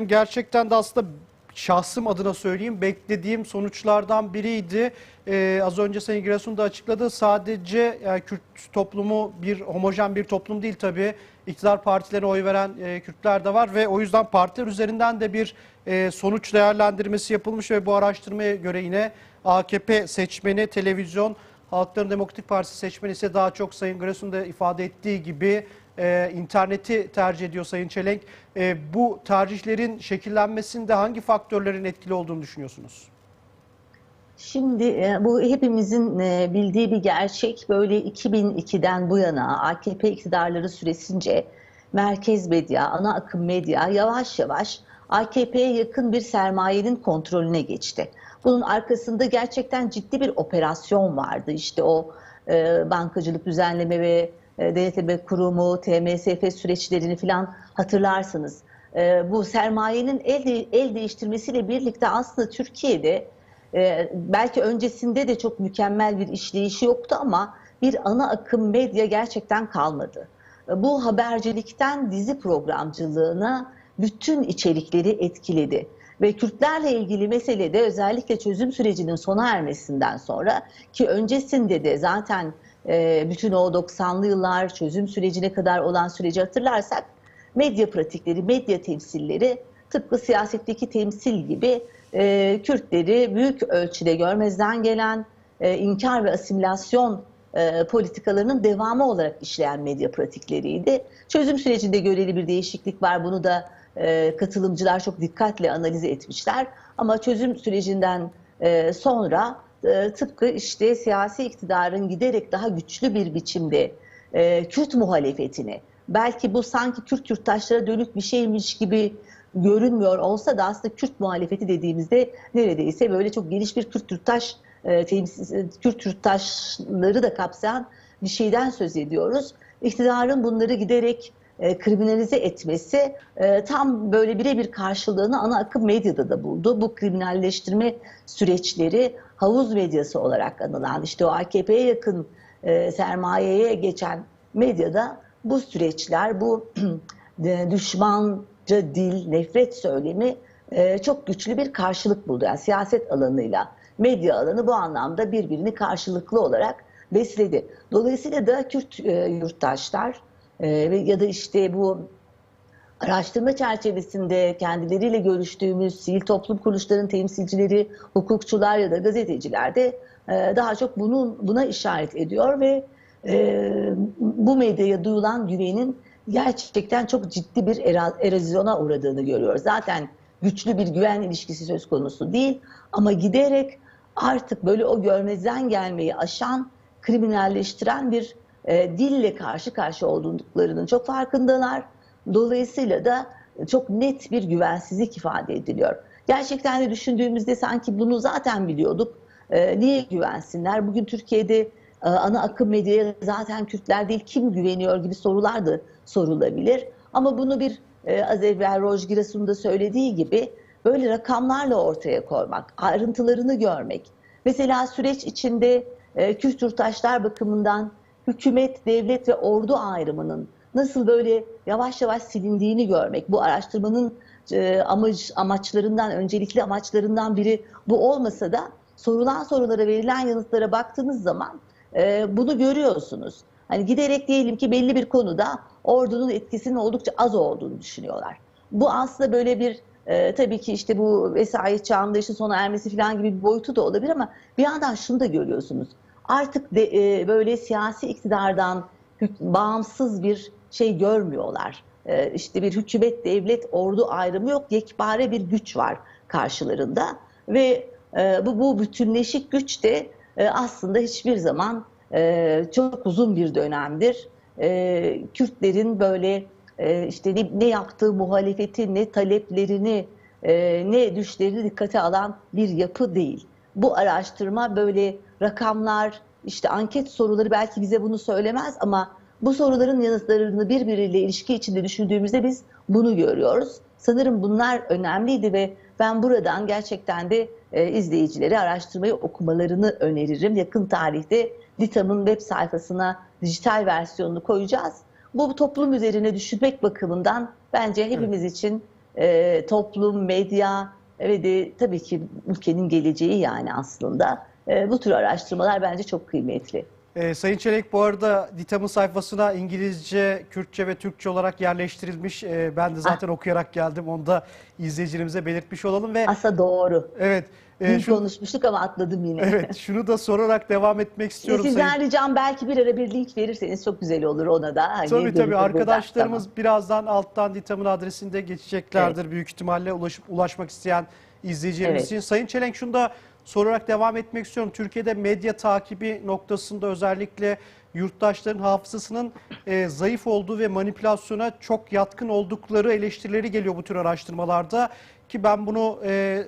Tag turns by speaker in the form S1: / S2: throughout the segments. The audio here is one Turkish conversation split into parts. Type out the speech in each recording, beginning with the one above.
S1: Gerçekten de aslında şahsım adına söyleyeyim beklediğim sonuçlardan biriydi. Ee, az önce Sayın Giresun da açıkladı. Sadece yani Kürt toplumu bir homojen bir toplum değil tabii. İktidar partilerine oy veren e, Kürtler de var ve o yüzden partiler üzerinden de bir e, sonuç değerlendirmesi yapılmış ve bu araştırmaya göre yine AKP seçmeni televizyon Halkların Demokratik Partisi seçmeni ise daha çok Sayın Giresun da ifade ettiği gibi e, interneti tercih ediyor Sayın Çelenk. E, bu tercihlerin şekillenmesinde hangi faktörlerin etkili olduğunu düşünüyorsunuz?
S2: Şimdi e, bu hepimizin e, bildiği bir gerçek. Böyle 2002'den bu yana AKP iktidarları süresince merkez medya, ana akım medya yavaş yavaş AKP'ye yakın bir sermayenin kontrolüne geçti. Bunun arkasında gerçekten ciddi bir operasyon vardı. İşte o e, bankacılık düzenleme ve denetleme kurumu, TMSF süreçlerini falan hatırlarsınız. E, bu sermayenin el, de, el değiştirmesiyle birlikte aslında Türkiye'de e, belki öncesinde de çok mükemmel bir işleyişi yoktu ama bir ana akım medya gerçekten kalmadı. E, bu habercilikten dizi programcılığına bütün içerikleri etkiledi. Ve Kürtlerle ilgili meselede özellikle çözüm sürecinin sona ermesinden sonra ki öncesinde de zaten e, bütün o 90'lı yıllar çözüm sürecine kadar olan süreci hatırlarsak medya pratikleri, medya temsilleri tıpkı siyasetteki temsil gibi e, Kürtleri büyük ölçüde görmezden gelen e, inkar ve asimilasyon e, politikalarının devamı olarak işleyen medya pratikleriydi. Çözüm sürecinde göreli bir değişiklik var. Bunu da e, katılımcılar çok dikkatle analiz etmişler. Ama çözüm sürecinden sonra e, tıpkı işte siyasi iktidarın giderek daha güçlü bir biçimde e, Kürt muhalefetini, belki bu sanki Kürt yurttaşlara dönük bir şeymiş gibi görünmüyor olsa da aslında Kürt muhalefeti dediğimizde neredeyse böyle çok geniş bir Kürt yurttaş e, temsil, Kürt yurttaşları da kapsayan bir şeyden söz ediyoruz. İktidarın bunları giderek e, kriminalize etmesi e, tam böyle birebir karşılığını ana akım medyada da buldu. Bu kriminalleştirme süreçleri havuz medyası olarak anılan işte o AKP'ye yakın e, sermayeye geçen medyada bu süreçler, bu düşmanca dil, nefret söylemi e, çok güçlü bir karşılık buldu. Yani siyaset alanıyla medya alanı bu anlamda birbirini karşılıklı olarak besledi. Dolayısıyla da Kürt e, yurttaşlar e, ya da işte bu araştırma çerçevesinde kendileriyle görüştüğümüz sivil toplum kuruluşlarının temsilcileri, hukukçular ya da gazeteciler de e, daha çok bunun buna işaret ediyor ve e, bu medyaya duyulan güvenin gerçekten çok ciddi bir erozyona uğradığını görüyoruz. Zaten güçlü bir güven ilişkisi söz konusu değil ama giderek artık böyle o görmezden gelmeyi aşan, kriminalleştiren bir e, dille karşı karşı olduklarının çok farkındalar. Dolayısıyla da çok net bir güvensizlik ifade ediliyor. Gerçekten de düşündüğümüzde sanki bunu zaten biliyorduk. E, niye güvensinler? Bugün Türkiye'de e, ana akım medyaya zaten Kürtler değil kim güveniyor gibi sorular da sorulabilir. Ama bunu bir e, az evvel Roj Giras'ın da söylediği gibi böyle rakamlarla ortaya koymak, ayrıntılarını görmek. Mesela süreç içinde e, Kürt yurttaşlar bakımından hükümet, devlet ve ordu ayrımının nasıl böyle yavaş yavaş silindiğini görmek, bu araştırmanın e, amaç, amaçlarından, öncelikli amaçlarından biri bu olmasa da sorulan sorulara verilen yanıtlara baktığınız zaman e, bunu görüyorsunuz. Hani giderek diyelim ki belli bir konuda ordunun etkisinin oldukça az olduğunu düşünüyorlar. Bu aslında böyle bir e, tabii ki işte bu vesayet çağında işte sona ermesi falan gibi bir boyutu da olabilir ama bir yandan şunu da görüyorsunuz. Artık de, e, böyle siyasi iktidardan bağımsız bir şey görmüyorlar. E, işte bir hükümet, devlet, ordu ayrımı yok. Yekpare bir güç var karşılarında ve e, bu, bu bütünleşik güç de e, aslında hiçbir zaman e, çok uzun bir dönemdir. E, Kürtlerin böyle e, işte ne, ne yaptığı muhalefeti, ne taleplerini, e, ne düşlerini dikkate alan bir yapı değil. Bu araştırma böyle rakamlar, işte anket soruları belki bize bunu söylemez ama bu soruların yanıtlarını birbiriyle ilişki içinde düşündüğümüzde biz bunu görüyoruz. Sanırım bunlar önemliydi ve ben buradan gerçekten de e, izleyicilere araştırmayı okumalarını öneririm. Yakın tarihte DİTAM'ın web sayfasına dijital versiyonunu koyacağız. Bu toplum üzerine düşünmek bakımından bence hepimiz için e, toplum, medya ve de tabii ki ülkenin geleceği yani aslında. E, bu tür araştırmalar bence çok kıymetli.
S1: Ee, Sayın Çelenk bu arada DİTAM'ın sayfasına İngilizce, Kürtçe ve Türkçe olarak yerleştirilmiş. Ee, ben de zaten okuyarak geldim. Onu da izleyicilerimize belirtmiş olalım ve
S2: Aslında doğru.
S1: evet e,
S2: Dün
S1: şu,
S2: konuşmuştuk ama atladım yine.
S1: evet şunu da sorarak devam etmek istiyorum.
S2: Sizden
S1: Sayın-
S2: ricam belki bir ara bir link verirseniz çok güzel olur ona da. Hani
S1: Tabii tabii arkadaşlarımız
S2: buradan.
S1: birazdan alttan DİTAM'ın adresinde geçeceklerdir büyük ihtimalle ulaşıp ulaşmak isteyen izleyicilerimiz
S2: Evet.
S1: için. Sayın Çelenk şunu da sorarak devam etmek istiyorum. Türkiye'de medya takibi noktasında özellikle yurttaşların hafızasının e, zayıf olduğu ve manipülasyona çok yatkın oldukları eleştirileri geliyor bu tür araştırmalarda ki ben bunu e,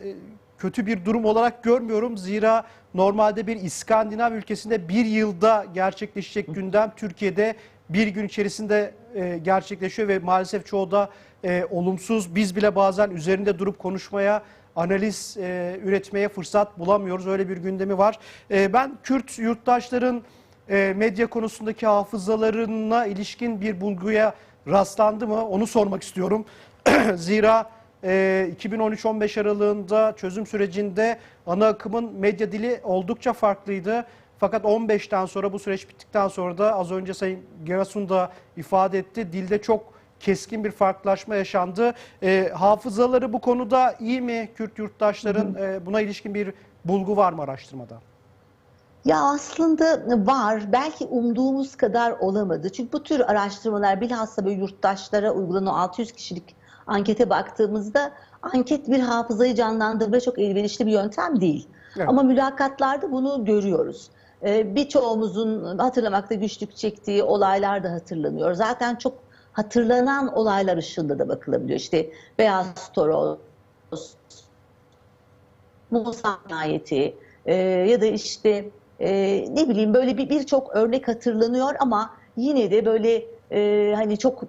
S1: kötü bir durum olarak görmüyorum. Zira normalde bir İskandinav ülkesinde bir yılda gerçekleşecek gündem Türkiye'de bir gün içerisinde e, gerçekleşiyor ve maalesef çoğu da e, olumsuz. Biz bile bazen üzerinde durup konuşmaya, analiz e, üretmeye fırsat bulamıyoruz. Öyle bir gündemi var. E, ben Kürt yurttaşların e, medya konusundaki hafızalarına ilişkin bir bulguya rastlandı mı? Onu sormak istiyorum. Zira e, 2013-15 aralığında çözüm sürecinde ana akımın medya dili oldukça farklıydı. Fakat 15'ten sonra bu süreç bittikten sonra da az önce Sayın Gerasun da ifade etti. Dilde çok keskin bir farklılaşma yaşandı. E, hafızaları bu konuda iyi mi Kürt yurttaşların? E, buna ilişkin bir bulgu var mı araştırmada?
S2: Ya aslında var. Belki umduğumuz kadar olamadı. Çünkü bu tür araştırmalar bilhassa böyle yurttaşlara uygulanan 600 kişilik ankete baktığımızda anket bir hafızayı canlandırmaya çok elverişli bir yöntem değil.
S1: Evet.
S2: Ama mülakatlarda bunu görüyoruz. Ee, birçoğumuzun hatırlamakta güçlük çektiği olaylar da hatırlanıyor. Zaten çok hatırlanan olaylar ışığında da bakılabiliyor. İşte Beyaz Toros, Musa cinayeti e, ya da işte e, ne bileyim böyle bir birçok örnek hatırlanıyor ama yine de böyle e, hani çok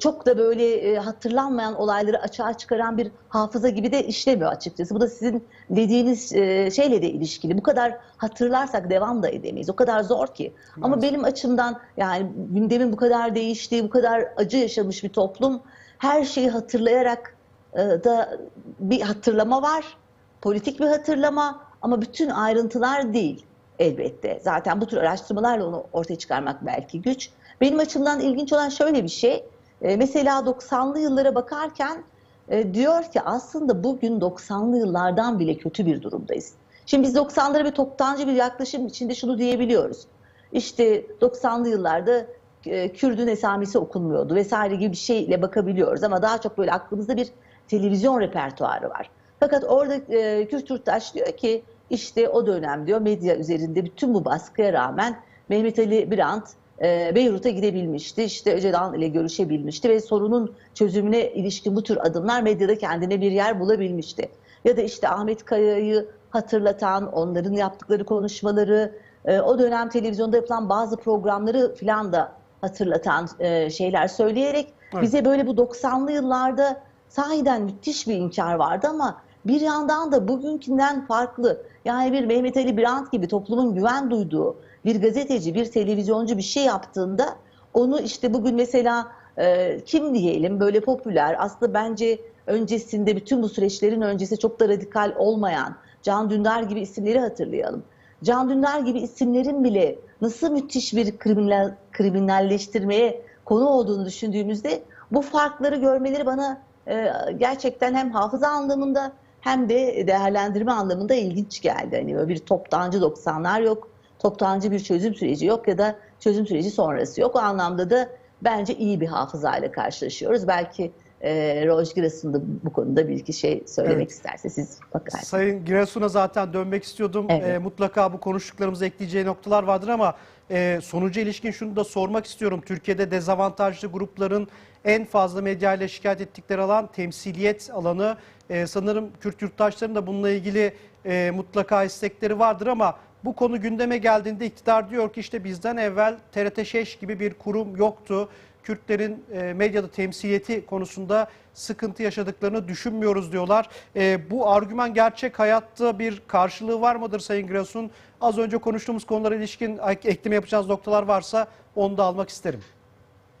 S2: çok da böyle e, hatırlanmayan olayları açığa çıkaran bir hafıza gibi de işlemiyor açıkçası. Bu da sizin dediğiniz e, şeyle de ilişkili. Bu kadar hatırlarsak devam da edemeyiz. O kadar zor ki. Ama
S1: Maalesef.
S2: benim açımdan yani gündemin bu kadar değiştiği, bu kadar acı yaşamış bir toplum her şeyi hatırlayarak e, da bir hatırlama var. Politik bir hatırlama ama bütün ayrıntılar değil elbette. Zaten bu tür araştırmalarla onu ortaya çıkarmak belki güç. Benim açımdan ilginç olan şöyle bir şey. E, mesela 90'lı yıllara bakarken e, diyor ki aslında bugün 90'lı yıllardan bile kötü bir durumdayız. Şimdi biz 90'lara bir toptancı bir yaklaşım içinde şunu diyebiliyoruz. İşte 90'lı yıllarda e, Kürdün esamesi okunmuyordu vesaire gibi bir şeyle bakabiliyoruz ama daha çok böyle aklımızda bir televizyon repertuarı var. Fakat orada e, Kürt Yurttaş diyor ki işte o dönem diyor medya üzerinde bütün bu baskıya rağmen Mehmet Ali Birant Beyrut'a gidebilmişti. İşte Öcalan ile görüşebilmişti ve sorunun çözümüne ilişkin bu tür adımlar medyada kendine bir yer bulabilmişti. Ya da işte Ahmet Kaya'yı hatırlatan, onların yaptıkları konuşmaları, e, o dönem televizyonda yapılan bazı programları filan da hatırlatan e, şeyler söyleyerek
S1: Evet.
S2: bize böyle bu 90'lı yıllarda sahiden müthiş bir inkar vardı ama bir yandan da bugünkünden farklı. Yani bir Mehmet Ali Birant gibi toplumun güven duyduğu bir gazeteci, bir televizyoncu bir şey yaptığında onu işte bugün mesela e, kim diyelim böyle popüler aslında bence öncesinde bütün bu süreçlerin öncesi çok da radikal olmayan Can Dündar gibi isimleri hatırlayalım. Can Dündar gibi isimlerin bile nasıl müthiş bir kriminal, kriminalleştirmeye konu olduğunu düşündüğümüzde bu farkları görmeleri bana e, gerçekten hem hafıza anlamında hem de değerlendirme anlamında ilginç geldi. Hani böyle bir toptancı 90'lar yok, toptancı bir çözüm süreci yok ya da çözüm süreci sonrası yok. O anlamda da bence iyi bir hafızayla karşılaşıyoruz. Belki e, Roj Giras'ın da bu konuda bir iki şey söylemek
S1: Evet.
S2: isterse siz bakarsınız.
S1: Sayın Giresun'a zaten dönmek istiyordum.
S2: Evet.
S1: Ee, mutlaka bu konuştuklarımıza ekleyeceği noktalar vardır ama e, sonuca ilişkin şunu da sormak istiyorum. Türkiye'de dezavantajlı grupların en fazla medyayla şikayet ettikleri alan temsiliyet alanı. Ee, sanırım Kürt yurttaşların da bununla ilgili e, mutlaka istekleri vardır ama bu konu gündeme geldiğinde iktidar diyor ki işte bizden evvel TRT Şeş gibi bir kurum yoktu. Kürtlerin e, medyada temsiliyeti konusunda sıkıntı yaşadıklarını düşünmüyoruz diyorlar. E, bu argüman gerçek hayatta bir karşılığı var mıdır Sayın Grasun? Az önce konuştuğumuz konulara ilişkin ek- ekleme yapacağınız noktalar varsa onu da almak isterim.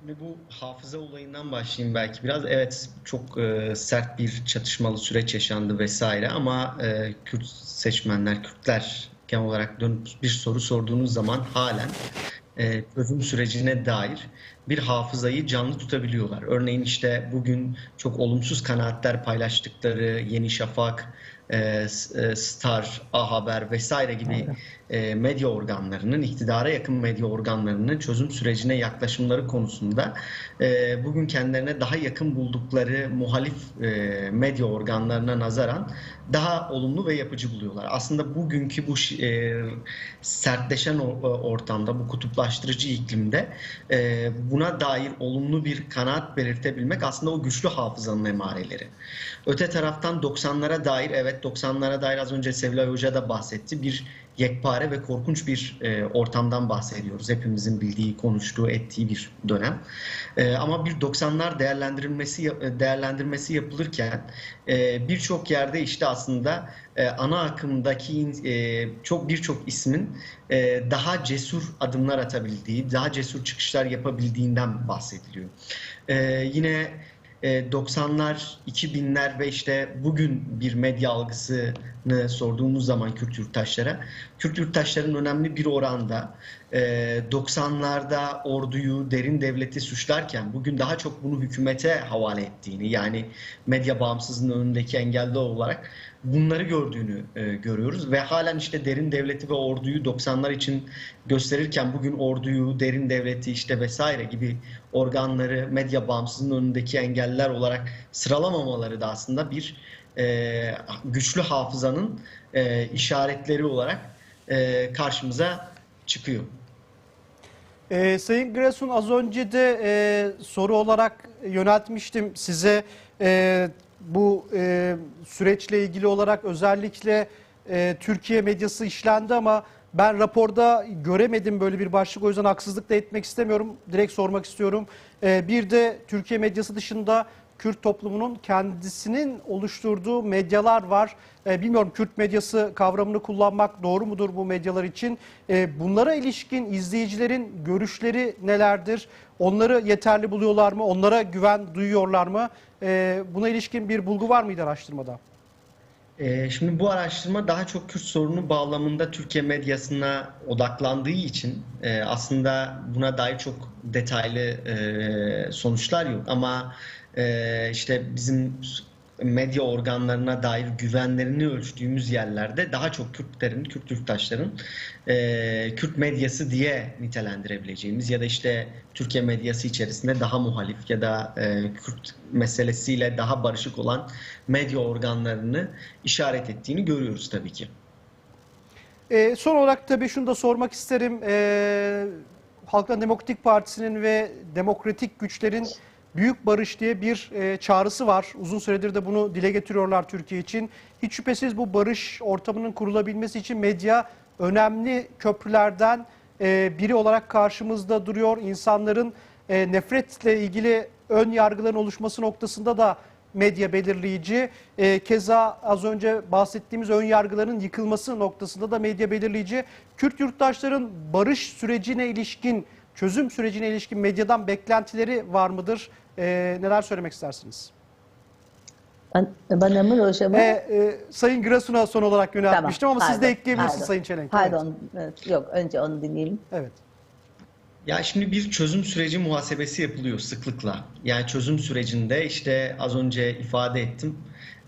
S3: Şimdi bu hafıza olayından başlayayım belki biraz. Evet çok e, sert bir çatışmalı süreç yaşandı vesaire ama e, Kürt seçmenler, Kürtler genel olarak dönüp bir soru sorduğunuz zaman halen e, çözüm sürecine dair bir hafızayı canlı tutabiliyorlar. Örneğin işte bugün çok olumsuz kanaatler paylaştıkları Yeni Şafak, Star, A Haber vesaire gibi e, medya organlarının, iktidara yakın medya organlarının çözüm sürecine yaklaşımları konusunda e, bugün kendilerine daha yakın buldukları muhalif e, medya organlarına nazaran daha olumlu ve yapıcı buluyorlar. Aslında bugünkü bu e, sertleşen ortamda, bu kutuplaştırıcı iklimde e, buna dair olumlu bir kanaat belirtebilmek aslında o güçlü hafızanın emareleri. Öte taraftan 90'lara dair, evet 90'lara dair az önce Sevilay Hoca da bahsetti. Bir yekpare ve korkunç bir e, ortamdan bahsediyoruz. Hepimizin bildiği, konuştuğu, ettiği bir dönem. E, ama bir 90'lar değerlendirilmesi değerlendirmesi yapılırken e, birçok yerde işte aslında e, ana akımdaki e, çok birçok ismin e, daha cesur adımlar atabildiği, daha cesur çıkışlar yapabildiğinden bahsediliyor. E, yine e, 90'lar, 2000'ler ve işte bugün bir medya algısını sorduğumuz zaman Kürt yurttaşlara, Kürt yurttaşların önemli bir oranda e, 90'larda orduyu, derin devleti suçlarken bugün daha çok bunu hükümete havale ettiğini yani medya bağımsızlığının önündeki engelli olarak bunları gördüğünü e, görüyoruz ve halen işte derin devleti ve orduyu 90'lar için gösterirken bugün orduyu, derin devleti işte vesaire gibi organları medya bağımsızlığının önündeki engeller olarak sıralamamaları da aslında bir e, güçlü hafızanın e, işaretleri olarak e, karşımıza çıkıyor.
S1: Ee, Sayın Grasun az önce de e, soru olarak yöneltmiştim size e, bu e, süreçle ilgili olarak özellikle e, Türkiye medyası işlendi ama ben raporda göremedim böyle bir başlık o yüzden haksızlık da etmek istemiyorum. Direkt sormak istiyorum. E, bir de Türkiye medyası dışında Kürt toplumunun kendisinin oluşturduğu medyalar var. E, bilmiyorum Kürt medyası kavramını kullanmak doğru mudur bu medyalar için? E, bunlara ilişkin izleyicilerin görüşleri nelerdir? Onları yeterli buluyorlar mı? Onlara güven duyuyorlar mı? E, buna ilişkin bir bulgu var mıydı araştırmada?
S3: Ee, Şimdi bu araştırma daha çok Kürt sorunu bağlamında Türkiye medyasına odaklandığı için e, aslında buna dair çok detaylı e, sonuçlar yok. Ama e, işte bizim medya organlarına dair güvenlerini ölçtüğümüz yerlerde daha çok Kürtlerin, Kürt yurttaşların e, Kürt medyası diye nitelendirebileceğimiz ya da işte Türkiye medyası içerisinde daha muhalif ya da e, Kürt meselesiyle daha barışık olan medya organlarını işaret ettiğini görüyoruz tabii ki.
S1: E, son olarak tabii şunu da sormak isterim. E, Halkların Demokratik Partisi'nin ve demokratik güçlerin Büyük Barış diye bir e, çağrısı var. Uzun süredir de bunu dile getiriyorlar Türkiye için. Hiç şüphesiz bu barış ortamının kurulabilmesi için medya önemli köprülerden e, biri olarak karşımızda duruyor. İnsanların e, nefretle ilgili ön yargıların oluşması noktasında da medya belirleyici. E, keza az önce bahsettiğimiz ön yargıların yıkılması noktasında da medya belirleyici. Kürt yurttaşların barış sürecine ilişkin, çözüm sürecine ilişkin medyadan beklentileri var mıdır? E, neler söylemek istersiniz?
S2: Ban- Bana mı hocama?
S1: E, e, Sayın Grasun'a son olarak yöneltmiştim ama siz de
S2: pardon,
S1: ekleyebilirsiniz
S2: pardon.
S1: Sayın Çelenk.
S2: Pardon, evet, yok önce onu dinleyelim.
S1: Evet. evet.
S3: Ya şimdi bir çözüm süreci muhasebesi yapılıyor sıklıkla. Yani çözüm sürecinde işte az önce ifade ettim,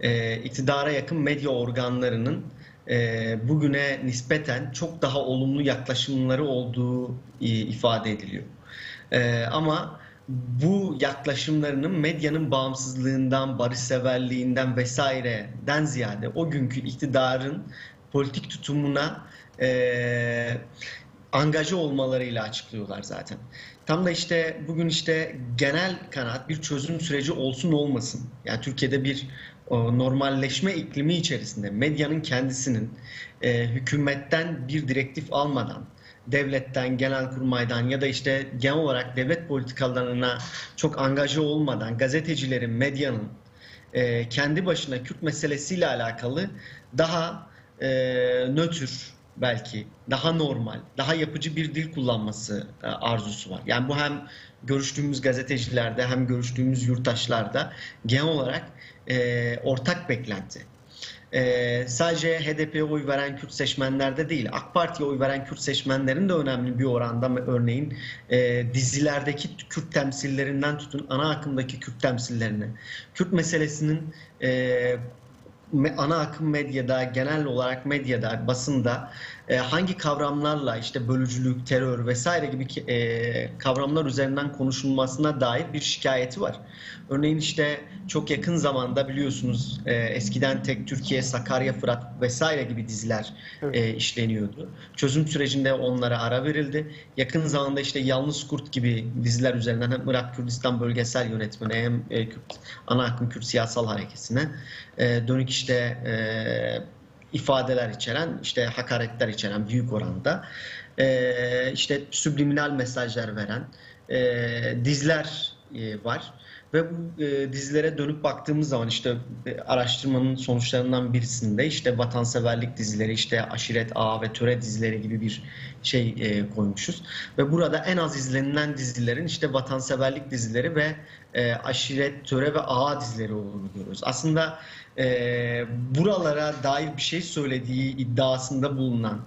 S3: e, iktidara yakın medya organlarının e, bugüne nispeten çok daha olumlu yaklaşımları olduğu e, ifade ediliyor. E, ama bu yaklaşımlarının medyanın bağımsızlığından, barışseverliğinden vesaireden ziyade o günkü iktidarın politik tutumuna e, angaja olmalarıyla açıklıyorlar zaten. Tam da işte bugün işte genel kanaat bir çözüm süreci olsun olmasın. Yani Türkiye'de bir o, normalleşme iklimi içerisinde medyanın kendisinin e, hükümetten bir direktif almadan devletten, genelkurmaydan ya da işte genel olarak devlet politikalarına çok angaja olmadan gazetecilerin, medyanın e, kendi başına Kürt meselesiyle alakalı daha e, nötr belki daha normal, daha yapıcı bir dil kullanması e, arzusu var. Yani bu hem görüştüğümüz gazetecilerde hem görüştüğümüz yurttaşlarda genel olarak e, ortak beklenti. Ee, sadece HDP'ye oy veren Kürt seçmenlerde değil, AK Parti'ye oy veren Kürt seçmenlerin de önemli bir oranda örneğin e, dizilerdeki Kürt temsillerinden tutun ana akımdaki Kürt temsillerine. Kürt meselesinin e, ana akım medyada, genel olarak medyada, basında e, hangi kavramlarla işte bölücülük, terör vesaire gibi ki- e, kavramlar üzerinden konuşulmasına dair bir şikayeti var. Örneğin işte çok yakın zamanda biliyorsunuz e, eskiden Tek Türkiye, Sakarya, Fırat vesaire gibi diziler
S1: Evet.
S3: e, işleniyordu. Çözüm sürecinde onlara ara verildi. Yakın zamanda işte Yalnız Kurt gibi diziler üzerinden hem Irak Kürdistan Bölgesel Yönetmeni hem e, Kürt, ana akım Kürt siyasal hareketine e, dönük işte e, ifadeler içeren, işte hakaretler içeren büyük oranda e, işte subliminal mesajlar veren e, diziler e, var. Ve bu e, dizilere dönüp baktığımız zaman işte e, araştırmanın sonuçlarından birisinde işte vatanseverlik dizileri, işte aşiret ağa ve töre dizileri gibi bir şey e, koymuşuz. Ve burada en az izlenilen dizilerin işte vatanseverlik dizileri ve e, aşiret, töre ve ağa dizileri olduğunu görüyoruz. Aslında e, buralara dair bir şey söylediği iddiasında bulunan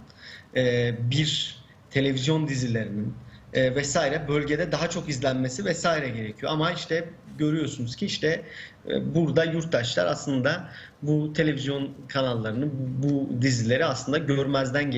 S3: e, bir televizyon dizilerinin e, vesaire bölgede daha çok izlenmesi vesaire gerekiyor. Ama işte görüyorsunuz ki işte e, burada yurttaşlar aslında bu televizyon kanallarını, bu dizileri aslında görmezden geliyor.